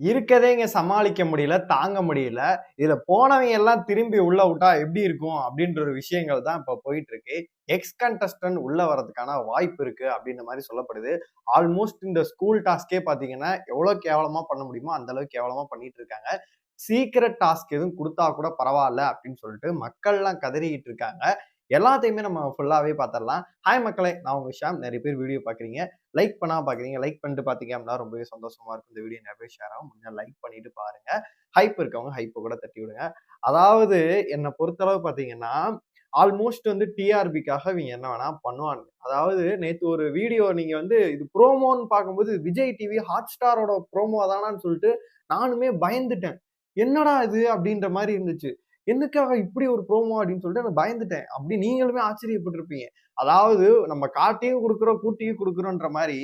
இருக்கதே இங்க சமாளிக்க முடியல தாங்க முடியல. இதுல போனவங்க எல்லாம் திரும்பி உள்ள விட்டா எப்படி இருக்கும்? அப்படின்ற ஒரு விஷயங்கள் தான் இப்ப போயிட்டு இருக்கு எக்ஸ் கண்டஸ்டன்ட் உள்ள வர்றதுக்கான வாய்ப்பு இருக்கு அப்படின்ற மாதிரி சொல்லப்படுது. ஆல்மோஸ்ட் இந்த ஸ்கூல் டாஸ்கே பாத்தீங்கன்னா எவ்வளவு கேவலமா பண்ண முடியுமோ அந்த அளவுக்கு கேவலமா பண்ணிட்டு இருக்காங்க. சீக்கிரட் டாஸ்க் எதுவும் கொடுத்தா கூட பரவாயில்ல அப்படின்னு சொல்லிட்டு மக்கள்லாம் கதறிக்கிட்டு இருக்காங்க. எல்லாத்தையுமே நம்ம ஃபுல்லாகவே பார்த்துடலாம் ஹாய் மக்களே நான் உங்கள் ஷாம். நிறைய பேர் வீடியோ பார்க்குறீங்க லைக் பண்ணால் பார்க்குறீங்க லைக் பண்ணிட்டு பார்த்தீங்க அப்படின்னா ரொம்பவே சந்தோஷமாக இருக்கும். இந்த வீடியோ நிறைய பேர் ஷேர் ஆகும். முடிஞ்சால் லைக் பண்ணிட்டு பாருங்கள் ஹைப் இருக்கவங்க ஹைப்பை கூட தட்டி விடுங்க. அதாவது என்னை பொறுத்தளவு பார்த்தீங்கன்னா ஆல்மோஸ்ட் வந்து டிஆர்பிக்காக இவங்க என்ன வேணா பண்ணுவாங்க அதாவது நேற்று ஒரு வீடியோ நீங்கள் வந்து இது ப்ரோமோன்னு பார்க்கும்போது விஜய் டிவி ஹாட் ஸ்டாரோட ப்ரோமோ தானான்னு சொல்லிட்டு நானுமே பயந்துட்டேன். என்னடா இது அப்படின்ற மாதிரி இருந்துச்சு. என்னக்காக இப்படி ஒரு ப்ரோமோ அப்படின்னு சொல்லிட்டு நான் பயந்துட்டேன். அப்படி நீங்களுமே ஆச்சரியப்பட்டிருப்பீங்க. அதாவது நம்ம காட்டியும் கொடுக்குறோம் கூட்டியும் கொடுக்குறோன்ற மாதிரி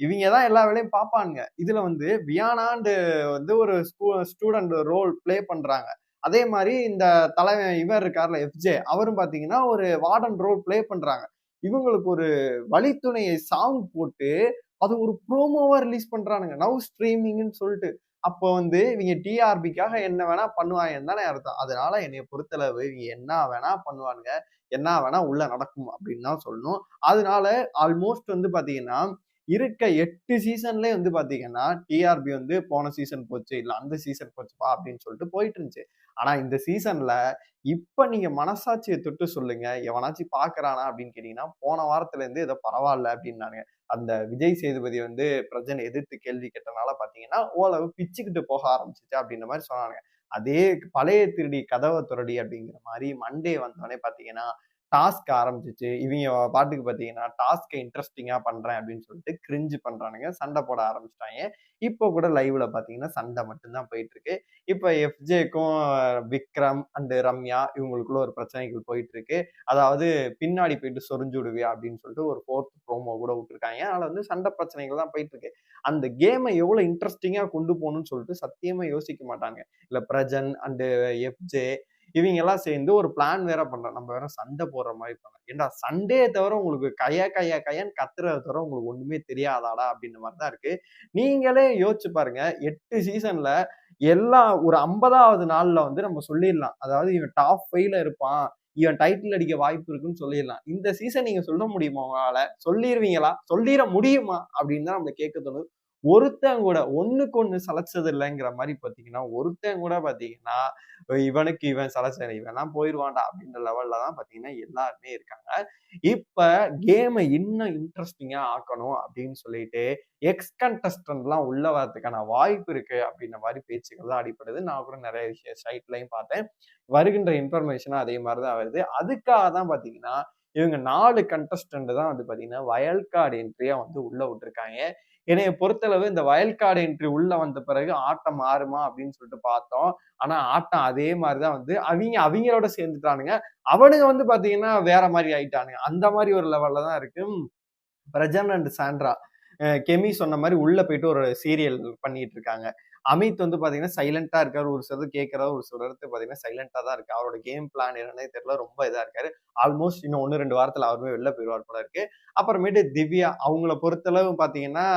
இவங்க தான் எல்லா வேலையும் பார்ப்பானுங்க. இதுல வந்து வியானாண்டு வந்து ஒரு ஸ்கூ ஸ்டூடெண்ட் ரோல் ப்ளே பண்றாங்க. அதே மாதிரி இந்த தலைவன் இவர் இருக்கார்ல எஃப்ஜே அவரும் பாத்தீங்கன்னா ஒரு வார்டன் ரோல் ப்ளே பண்றாங்க. இவங்களுக்கு ஒரு வழித்துணையை சாங் போட்டு அது ஒரு ப்ரோமோவா ரிலீஸ் பண்றானுங்க. நவ் ஸ்ட்ரீமிங்னு சொல்லிட்டு. அப்போ வந்து இவங்க டிஆர்பிக்காக என்ன வேணா பண்ணுவாங்கன்னு தானே அர்த்தம். அதனால என்னைய பொறுத்தளவு இவங்க என்ன வேணா பண்ணுவானுங்க என்ன வேணா உள்ள நடக்கும் அப்படின்னு தான் சொல்லணும். அதனால ஆல்மோஸ்ட் வந்து பாத்தீங்கன்னா இருக்க எட்டு சீசன்லயே வந்து பாத்தீங்கன்னா டிஆர்பி வந்து போன சீசன் போச்சு இல்ல அந்த சீசன் போச்சுப்பா அப்படின்னு சொல்லிட்டு போயிட்டு இருந்துச்சு. ஆனா இந்த சீசன்ல இப்ப நீங்க மனசாட்சியை தொட்டு சொல்லுங்க எவனாச்சும் பாக்குறானா அப்படின்னு கேட்டீங்கன்னா போன வாரத்துல இருந்து ஏதோ பரவாயில்ல அப்படின்னாங்க. அந்த விஜய் சேதுபதி வந்து பிரஜனை எதிர்த்து கேள்வி கேட்டனால பாத்தீங்கன்னா ஓரளவு பிச்சுக்கிட்டு போக ஆரம்பிச்சிச்சு அப்படின்ற மாதிரி சொன்னாங்க. அதே பழைய திருடி கதவை துரடி அப்படிங்கிற மாதிரி மண்டே வந்தோடனே பாத்தீங்கன்னா டாஸ்க் ஆரம்பிச்சிச்சு. இவங்க பாட்டுக்கு பார்த்தீங்கன்னா டாஸ்க்கை இன்ட்ரெஸ்டிங்காக பண்ணுறேன் அப்படின்னு சொல்லிட்டு கிரிஞ்சு பண்ணுறானுங்க சண்டை போட ஆரம்பிச்சிட்டாங்க. இப்போ கூட லைவில் பார்த்தீங்கன்னா சண்டை மட்டும்தான் போயிட்டுருக்கு. இப்போ எஃப்ஜேக்கும் விக்ரம் அண்டு ரம்யா இவங்களுக்குள்ள ஒரு பிரச்சனைகள் போயிட்டுருக்கு. அதாவது பின்னாடி போயிட்டு சொரிஞ்சு விடுவியா அப்படின்னு சொல்லிட்டு ஒரு ஃபோர்த் ப்ரோமோ கூட விட்டுருக்காங்க. அதனால் வந்து சண்டை பிரச்சனைகள் தான் போயிட்டு இருக்கு அந்த கேமை எவ்வளோ இன்ட்ரெஸ்டிங்காக கொண்டு போகணும்னு சொல்லிட்டு சத்தியமாக யோசிக்க மாட்டாங்க. இல்லை பிரஜன் அண்டு எஃப்ஜே இவங்க எல்லாம் சேர்ந்து ஒரு பிளான் வேற பண்றோம் நம்ம வேற சண்டை போடுற மாதிரி பண்ணோம் ஏன்டா சண்டையை தவிர உங்களுக்கு கையா கையா கையான்னு கத்துறத தவிர உங்களுக்கு ஒண்ணுமே தெரியாதாடா அப்படின்ற மாதிரி தான் இருக்கு. நீங்களே யோசிச்சு பாருங்க. எட்டு சீசன்ல எல்லா ஒரு ஐம்பதாவது நாள்ல வந்து நம்ம சொல்லிடலாம். அதாவது இவன் டாப் ஃபைவ்ல இருப்பான். இவன் டைட்டில் அடிக்க வாய்ப்பு இருக்குன்னு சொல்லிடலாம். இந்த சீசன் நீங்க சொல்ல முடியுமா உங்களால? சொல்லிடுவீங்களா சொல்லிட முடியுமா? அப்படின்னு தான் நம்ம கேட்க தோணுது. ஒருத்தன் கூட ஒண்ணுக்கு ஒண்ணு சளைச்சது இல்லைங்கிற மாதிரி பாத்தீங்கன்னா ஒருத்தன் கூட பாத்தீங்கன்னா இவனுக்கு இவன் சளைச்ச இவன்லாம் போயிடுவான்டா அப்படின்ற லெவல்ல தான் பாத்தீங்கன்னா எல்லாருமே இருக்காங்க. இப்ப கேமை இன்னும் இன்ட்ரெஸ்டிங்கா ஆக்கணும் அப்படின்னு சொல்லிட்டு எக்ஸ் கண்டஸ்டன்ட்லாம் உள்ள வரதுக்கான வாய்ப்பு இருக்கு அப்படின்ற மாதிரி பேச்சுகள் தான் அடிப்படுது நான் கூட நிறைய விஷயம் சைட்லையும் பார்த்தேன். வருகின்ற இன்ஃபர்மேஷனும் அதே மாதிரி தான் வருது. அதுக்காக தான் பாத்தீங்கன்னா இவங்க நாலு கண்டஸ்டன்ட் தான் வந்து பாத்தீங்கன்னா வயல்கார்டு என்ட்ரியா வந்து உள்ள விட்டுருக்காங்க. என்னைய பொறுத்தளவு இந்த வயல்காடு என்று உள்ள வந்த பிறகு ஆட்டம் மாறுமா அப்படின்னு சொல்லிட்டு பார்த்தோம். ஆனா ஆட்டம் அதே மாதிரிதான் வந்து அவங்க அவங்களோட சேர்ந்துட்டானுங்க. அவனுங்க வந்து பாத்தீங்கன்னா வேற மாதிரி ஆயிட்டானுங்க. அந்த மாதிரி ஒரு லெவல்ல தான் இருக்கு. Prajan and Sandra. கெமி சொன்ன மாதிரி உள்ள போயிட்டு ஒரு சீரியல் பண்ணிட்டு இருக்காங்க. அமித் வந்து பார்த்தீங்கன்னா சைலண்டாக இருக்காரு. ஒரு சிலர் கேட்குறாரு ஒரு சிலருக்கு பார்த்தீங்கன்னா சைலண்டாக தான் இருக்கு அவரோட கேம் பிளான் என்னன்னே தெரியல. ரொம்ப இதாக இருக்காரு. ஆல்மோஸ்ட் இன்னும் ஒன்று ரெண்டு வாரத்தில் அவருமே வெளில போயிடுவார் போல இருக்கு. அப்புறமேட்டு திவ்யா அவங்கள பொறுத்தளவு பார்த்தீங்கன்னா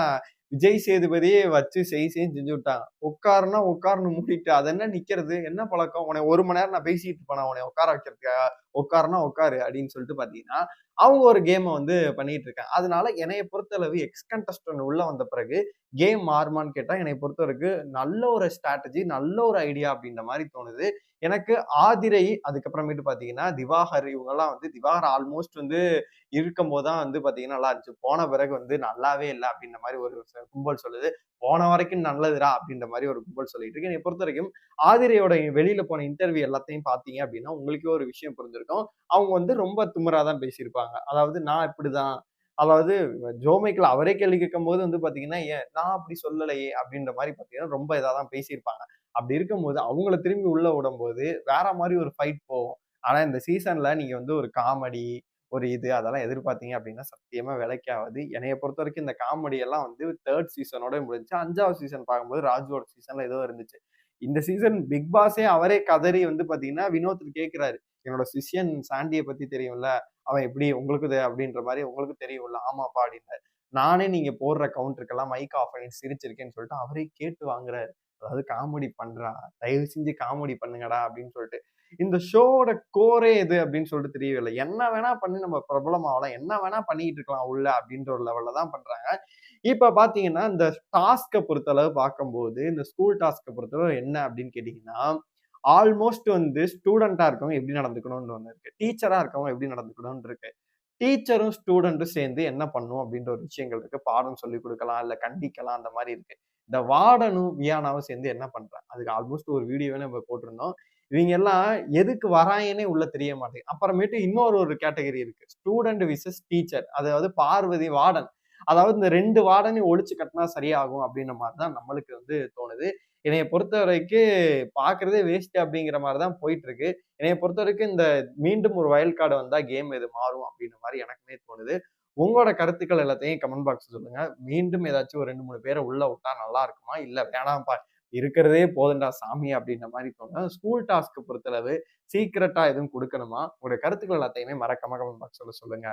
விஜய் சேதுபதியே வச்சு செய் செய்யும் செஞ்சு விட்டாங்க. உட்காருனா உட்காருன்னு மூடிட்டு அது என்ன நிக்கிறது? என்ன பழக்கம்? உன்னை ஒரு மணி நேரம் நான் பேசிட்டு போனேன் உன்னை உட்கார வைக்கிறதுக்காக உட்காருனா உட்காரு அப்படின்னு சொல்லிட்டு பாத்தீங்கன்னா அவங்க ஒரு கேமை வந்து பண்ணிட்டு இருக்காங்க. அதனால என்னைய பொறுத்தளவு எக்ஸ் கண்டஸ்டன் உள்ள வந்த பிறகு கேம் மாறுமான்னு கேட்டால் என்னை பொறுத்தவரைக்கும் நல்ல ஒரு ஸ்ட்ராட்டஜி நல்ல ஒரு ஐடியா அப்படின்ற மாதிரி தோணுது. எனக்கு ஆதிரை அதுக்கப்புறமேட்டு பார்த்தீங்கன்னா திவாகர் இவங்கெல்லாம் வந்து திவாகர் ஆல்மோஸ்ட் வந்து இருக்கும்போது தான் வந்து பார்த்தீங்கன்னா நல்லா இருந்துச்சு. போன பிறகு வந்து நல்லாவே இல்லை அப்படின்ற மாதிரி ஒரு கும்பல் சொல்லுது. போன வரைக்கும் நல்லதுரா அப்படின்ற மாதிரி ஒரு கும்பல் சொல்லிட்டு இருக்கு. என்னை பொறுத்த வரைக்கும் ஆதிரையோட வெளியில போன இன்டர்வியூ எல்லாத்தையும் பார்த்தீங்க அப்படின்னா உங்களுக்கே ஒரு விஷயம் புரிஞ்சிருக்கும். அவங்க வந்து ரொம்ப திமுறாதான் பேசியிருப்பாங்க. அதாவது நான் இப்படிதான் அதாவது ஜோமைக்கில் அவரே கேள்வி கேட்கும்போது வந்து பார்த்தீங்கன்னா ஏன்? நான் அப்படி சொல்லலையே அப்படின்ற மாதிரி பார்த்தீங்கன்னா ரொம்ப இதாக தான் பேசியிருப்பாங்க. அப்படி இருக்கும்போது அவங்கள திரும்பி உள்ள விடும்போது வேற மாதிரி ஒரு ஃபைட் போகும். ஆனால் இந்த சீசனில் நீங்கள் வந்து ஒரு காமெடி ஒரு இது அதெல்லாம் எதிர்பார்த்தீங்க அப்படின்னா சத்தியமா விலைக்காவது என்னைய பொறுத்த வரைக்கும் இந்த காமெடி எல்லாம் வந்து தேர்ட் சீசனோட முடிஞ்சு அஞ்சாவது சீசன் பார்க்கும்போது ராஜுவோட சீசன்ல ஏதோ இருந்துச்சு. இந்த சீசன் பிக் பாஸே அவரே கதறி வந்து பாத்தீங்கன்னா வினோத் கேட்கிறாரு என்னோட சிஷியன் சாண்டியை பத்தி தெரியும்ல அவன் எப்படி உங்களுக்கு அப்படின்ற மாதிரி உங்களுக்கு தெரியும்ல. ஆமாப்பா அப்படின்னு நானே நீங்க போடுற கவுண்டருக்கெல்லாம் மைக் ஆஃப் பண்ணி சிரிச்சிருக்கேன்னு சொல்லிட்டு அவரே கேட்டு வாங்குறாரு. அதாவது காமெடி பண்றா தயவு செஞ்சு காமெடி பண்ணுங்கடா அப்படின்னு சொல்லிட்டு. இந்த ஷோவோட கோரே எது அப்படின்னு சொல்லிட்டு தெரியவில்லை. என்ன வேணா பண்ணி நம்ம பிரபலம் ஆகலாம். என்ன வேணா பண்ணிட்டு இருக்கலாம் உள்ள அப்படின்ற ஒரு லெவல்ல தான் பண்றாங்க. இப்ப பாத்தீங்கன்னா இந்த டாஸ்கை பொறுத்தளவு பார்க்கும்போது இந்த ஸ்கூல் டாஸ்கை பொறுத்தளவு என்ன அப்படின்னு கேட்டீங்கன்னா ஆல்மோஸ்ட் வந்து ஸ்டூடெண்ட்டாக இருக்கவங்க எப்படி நடந்துக்கணும்னு ஒன்று இருக்கு. டீச்சராக இருக்கவங்க எப்படி நடந்துக்கணும்னு இருக்கு. டீச்சரும் ஸ்டூடெண்ட்டும் சேர்ந்து என்ன பண்ணும் அப்படின்ற ஒரு விஷயங்கள் இருக்கு. பாடம் சொல்லி கொடுக்கலாம் இல்லை கண்டிக்கலாம் அந்த மாதிரி இருக்கு. இந்த வார்டனும் வியானாவும் சேர்ந்து என்ன பண்றாங்க? அதுக்கு ஆல்மோஸ்ட் ஒரு வீடியோவே நம்ம போட்டிருந்தோம். இவங்க எல்லாம் எதுக்கு வராங்கன்னே உள்ள தெரிய மாட்டேங்குது. அப்புறமேட்டு இன்னொரு ஒரு கேட்டகரி இருக்கு. ஸ்டூடெண்ட் விசஸ் டீச்சர் அதாவது பார்வதி வார்டன். அதாவது இந்த ரெண்டு வார்டனையும் ஒழிச்சு கட்டினா சரியாகும் அப்படின்ற மாதிரி தான் நம்மளுக்கு வந்து தோணுது. என்னைய பொறுத்த வரைக்கும் பாக்குறதே வேஸ்ட் அப்படிங்கிற மாதிரி தான் போயிட்டு இருக்கு என்னைய பொறுத்த வரைக்கும் இந்த மீண்டும் ஒரு வயல் கார்டு வந்தா கேம் இது மாறும் அப்படின்ற மாதிரி எனக்குமே தோணுது. உங்களோட கருத்துக்கள் எல்லாத்தையும் கமெண்ட் பாக்ஸ் சொல்லுங்க. மீண்டும் ஏதாச்சும் ஒரு ரெண்டு மூணு பேரை உள்ள விட்டா நல்லா இருக்குமா? இல்ல வேணாம்ப்பா இருக்கிறதே போதுண்டா சாமி அப்படின்ற மாதிரி தோணும் ஸ்கூல் டாஸ்க்கு பொறுத்தளவு சீக்கிரட்டா எதுவும் கொடுக்கணுமா? உங்களுடைய கருத்துக்கள் எல்லாத்தையுமே மறக்காம கமெண்ட் சொல்ல சொல்லுங்க.